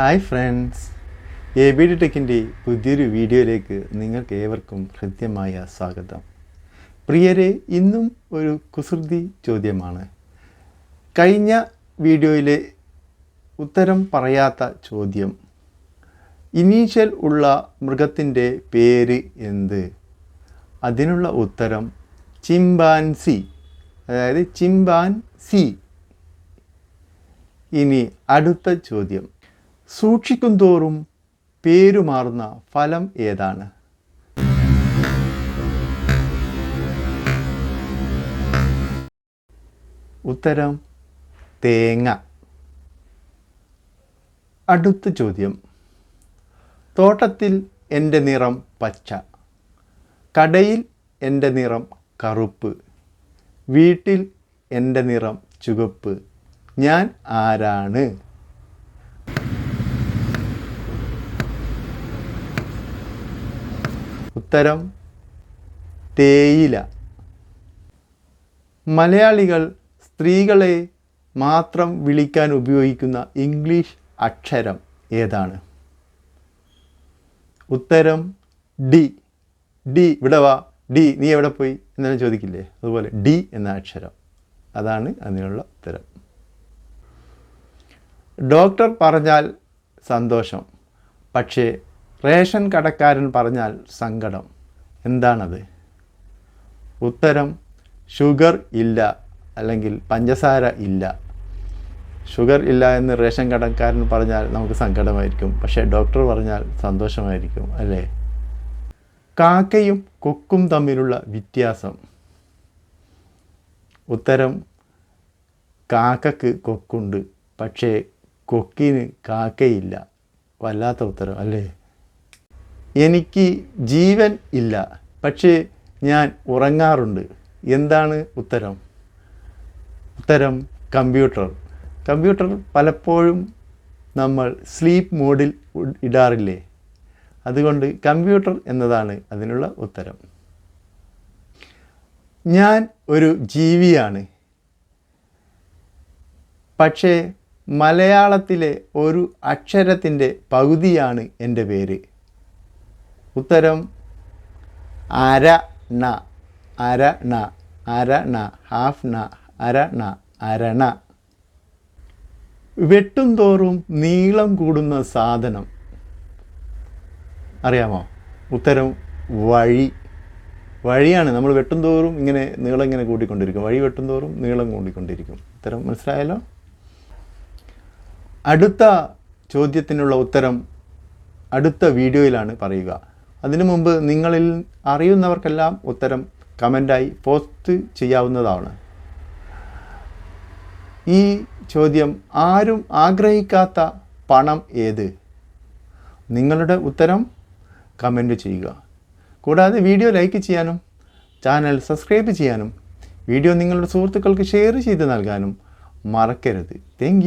Hi friends A B D ടെക്കിന്റെ പുതിയൊരു വീഡിയോയിലേക്ക് നിങ്ങൾക്ക് ഏവർക്കും ഹൃദ്യമായ സ്വാഗതം. പ്രിയരെ ഇന്നും ഒരു കുസൃതി ചോദ്യമാണ്. കഴിഞ്ഞ വീഡിയോയിലെ ഉത്തരം പറയാത്ത ചോദ്യം. ഇനീഷ്യൽ ഉള്ള മൃഗത്തിന്റെ പേര് എന്ത്? അതിനുള്ള ഉത്തരം ചിമ്പാൻസി. അതായത് ചിമ്പാൻസി. ഇനി അടുത്ത ചോദ്യം. സൂക്ഷിക്കും തോറും പേരുമാറുന്ന ഫലം ഏതാണ്? ഉത്തരം തേങ്ങ. അടുത്ത ചോദ്യം. തോട്ടത്തിൽ എന്റെ നിറം പച്ച. കടയിൽ എന്റെ നിറം കറുപ്പ്. വീട്ടിൽ എന്റെ നിറം ചുവപ്പ്. ഞാൻ ആരാണ്? ഉത്തരം തേയില. മലയാളികൾ സ്ത്രീകളെ മാത്രം വിളിക്കാൻ ഉപയോഗിക്കുന്ന ഇംഗ്ലീഷ് അക്ഷരം ഏതാണ്? ഉത്തരം ഡി. ഡി ഇവിടെ വാ. ഡി. നീ എവിടെ പോയി? എന്നാലും ചോദിക്കില്ലേ? അതുപോലെ ഡി എന്ന അക്ഷരം. അതാണ് അതിനുള്ള ഉത്തരം. ഡോക്ടർ പറഞ്ഞാൽ സന്തോഷം. പക്ഷേ റേഷൻ കടക്കാരൻ പറഞ്ഞാൽ സങ്കടം. എന്താണത്? ഉത്തരം ഷുഗർ ഇല്ല അല്ലെങ്കിൽ പഞ്ചസാര ഇല്ല. ഷുഗർ ഇല്ല എന്ന് റേഷൻ കടക്കാരൻ പറഞ്ഞാൽ നമുക്ക് സങ്കടമായിരിക്കും. പക്ഷേ ഡോക്ടർ പറഞ്ഞാൽ സന്തോഷമായിരിക്കും അല്ലേ? കാക്കയും കൊക്കും തമ്മിലുള്ള വ്യത്യാസം. ഉത്തരം കാക്കക്ക് കൊക്കുണ്ട്. പക്ഷേ കൊക്കിന് കാക്കയില്ല. വല്ലാത്ത ഉത്തരം അല്ലേ? എനിക്ക് ജീവൻ ഇല്ല. പക്ഷേ ഞാൻ ഉറങ്ങാറുണ്ട്. എന്താണ് ഉത്തരം? ഉത്തരം കമ്പ്യൂട്ടർ. കമ്പ്യൂട്ടർ പലപ്പോഴും നമ്മൾ സ്ലീപ്പ് മോഡിൽ ഇടാറില്ലേ? അതുകൊണ്ട് കമ്പ്യൂട്ടർ എന്നതാണ് അതിനുള്ള ഉത്തരം. ഞാൻ ഒരു ജീവിയാണ്. പക്ഷേ മലയാളത്തിലെ ഒരു അക്ഷരത്തിന്റെ പകുതിയാണ് എന്റെ പേര്. ഉത്തരം അര ണ. അര ണ. അര ണ. ഹാഫ് ണ. അര ണ. അരണ വെട്ടും തോറും നീളം കൂടുന്ന സാധനം. അറിയാമോ? ഉത്തരം വഴി. വഴിയാണ്. നമ്മൾ വെട്ടും തോറും ഇങ്ങനെ നീളം ഇങ്ങനെ കൂട്ടിക്കൊണ്ടിരിക്കും. വഴി വെട്ടും തോറും നീളം കൂട്ടിക്കൊണ്ടിരിക്കും ഉത്തരം മനസ്സിലായല്ലോ? അടുത്ത ചോദ്യത്തിനുള്ള ഉത്തരം അടുത്ത വീഡിയോയിലാണ് പറയുക. അതിനു മുമ്പ് നിങ്ങളിൽ അറിയുന്നവർക്കെല്ലാം ഉത്തരം കമന്റായി പോസ്റ്റ് ചെയ്യാവുന്നതാണ്. ഈ ചോദ്യം ആരും ആഗ്രഹിക്കാത്ത പണം ഏത്? നിങ്ങളുടെ ഉത്തരം കമന്റ് ചെയ്യുക. കൂടാതെ വീഡിയോ ലൈക്ക് ചെയ്യാനും ചാനൽ സബ്സ്ക്രൈബ് ചെയ്യാനും വീഡിയോ നിങ്ങളുടെ സുഹൃത്തുക്കൾക്ക് ഷെയർ ചെയ്ത് നൽകാനും മറക്കരുത്. താങ്ക്